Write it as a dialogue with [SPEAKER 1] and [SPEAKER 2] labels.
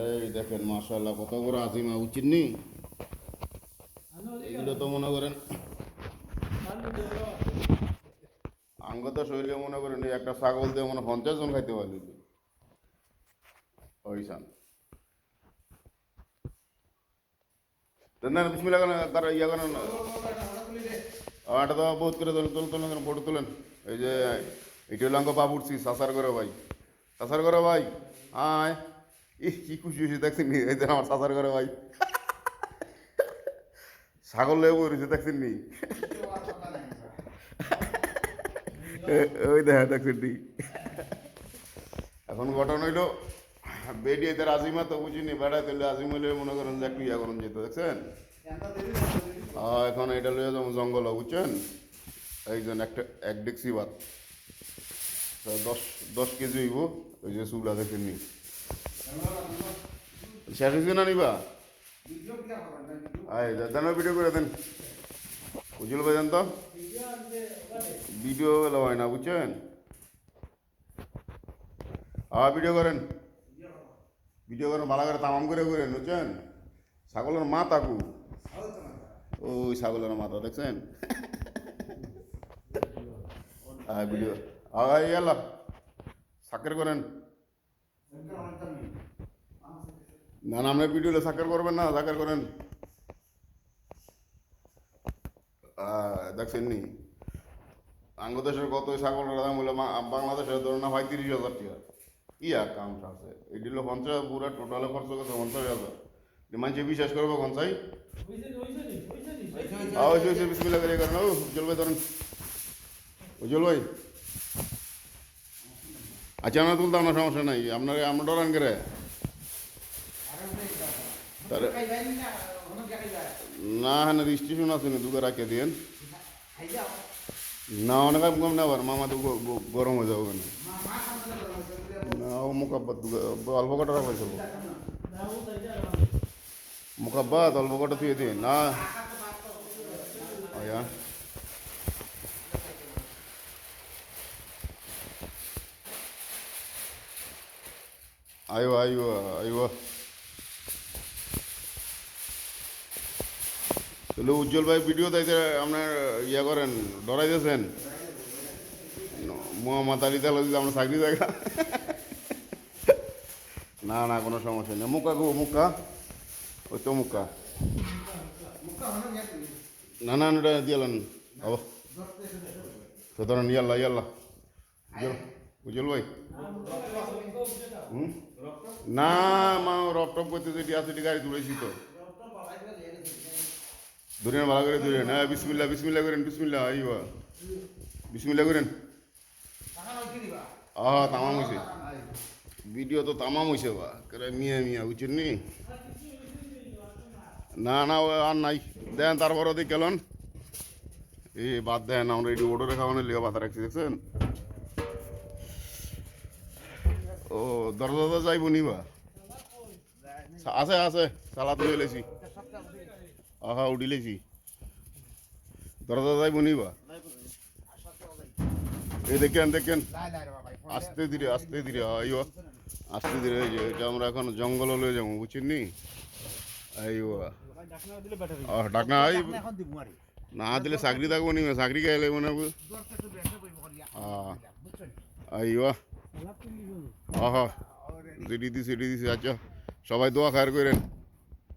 [SPEAKER 1] এই দেখেন মাশাল্লাহ কত বড় আজিমা, উচিত নি এগুলো তো মনে করেন আঙ্গ তো শরীরে মনে করেন একটা ছাগল দিয়ে মনে পঞ্চাশ জন খাইতে পারলি ওইসান না, বিসমিল্লাহ করেন, তার ইয়া তো বহুত করে তোলেন তোলেন তোলেন ফটো এই যে এটি হলো আঙ্গ বাবু সাসার করে ভাই। সাসার করে ভাই, আয়। কি খুশি হয়েছে দেখছেন নি? এই আমার সাসার করে ভাই। ছাগল লেবু রয়েছে, দেখছেন নি? ওই দেখা দেখছেন নি? এখন ঘটনা হইল বেডি এদের আজিমা তো বুঝিনি বেড়া তাহলে আজিম হইলে মনে করেন যে একটু ইয়া করেন যেত, দেখছেন? এখন এটা লইয়া যাব জঙ্গল, বুঝছেন? একজন একটা, এক ডেক্সি তা দশ দশ কেজি হইব, ওই যে চুলা দেখেন নি? শেষ হয়েছে না নিবা? আয় দেন ভিডিও করে দেন। বুঝল ভাই তো? ভিডিও হয় না, বুঝছেন? হ্যাঁ ভিডিও করেন। ভিডিও করেন, ভালো করে তামাম করে করেন, বুঝছেন? ছাগলের মা তাকু ওই ছাগলের মাথা, দেখছেন? হ্যাঁ ভিডিও আয়, এলা। সাকের করেন। না না আপনার ভিডিওতে সাকের করবেন না সাকের করেন। দেখছেন নি? আঙ্গদেশের কত ছাগলের দাম হলো বাংলাদেশের ধরুন না হয় তিরিশ হাজার টাকা। ইয়া কাউন্ট আছে? এই দিল পঞ্চাশ, পুরা টোটালে খরচ করছে পঞ্চাশ হাজার। মানুষ বিশ্বাস করব কনসাই বিসমিল্লা করে করেন। উজ্জ্বল ভাই, ধরেন। উজ্জ্বল ভাই। আচ্ছা আমরা তুলতাম না সমস্যা নাই। আপনার আমরা ডরান করে। তাহলে না হ্যাঁ রেজিস্ট্রেশন আছে না দুটো রাখে দিয়েন না অনেক কম না আবার মামা তো গ- গ- গরম হয়ে যাবে না না ও মোকাব্বাত দু- অল্প কটা রাখা চলবো মোকাব্বাত অল্প কটা তুই দিন না আয়া আয়ো আয়ো আয়ো তাহলে উজ্জ্বল ভাই ভিডিও দেখতে আপনার ইয়ে করেন ডরাই দিয়েছেন? মোহাম্মদ আলী তাহলে যদি আমরা চাকরি দেখা না না, কোনো সমস্যা নেই। মুখা গো মুখা ওই তো মুখা না না এটা দিয়ালেন আব। তো ইয়াল্লা ইয়াল্লা। উজ্জ্বল ভাই। হুম? না, মা রপ টপ করতে যেটি আছে গাড়ি তুলেছি তো। ধরেন ভালো করে ধরেন হ্যাঁ বিসমিল্লা বিসমিল্লা করেন বিসমিল্লা আইবা বিসমিল্লা করেন আহা তামাম হয়েছে ভিডিও তো তামাম হয়েছে বা করে মিয়া মিয়া বুঝছেন নি না না আর নাই দেন তারপর ওদিক গেলেন এই বাদ দেন আমরা এটি ওডোরে খাওয়ানোর লিগে বাতা রাখছি দেখছেন ও দরজা যাইব নি বা আছে আছে চালা তুলে লেছি আহা উঠিলেছি দরজা যাইব নি বা এই দেখেন দেখেন। আস্তে ধীরে আস্তে ধীরে আইও আস্তে ধীরে, এই এটা আমরা এখন জঙ্গল লয়ে যাব বুঝছেন নি ডাকনা, আই। না দিলে চাকরি থাকব নি, চাকরি খাইলে মনে হবে? আইও আহ যেটি দিছি সেটি দিছি আচ্ছা। সবাই দোয়া খায়ের করেন।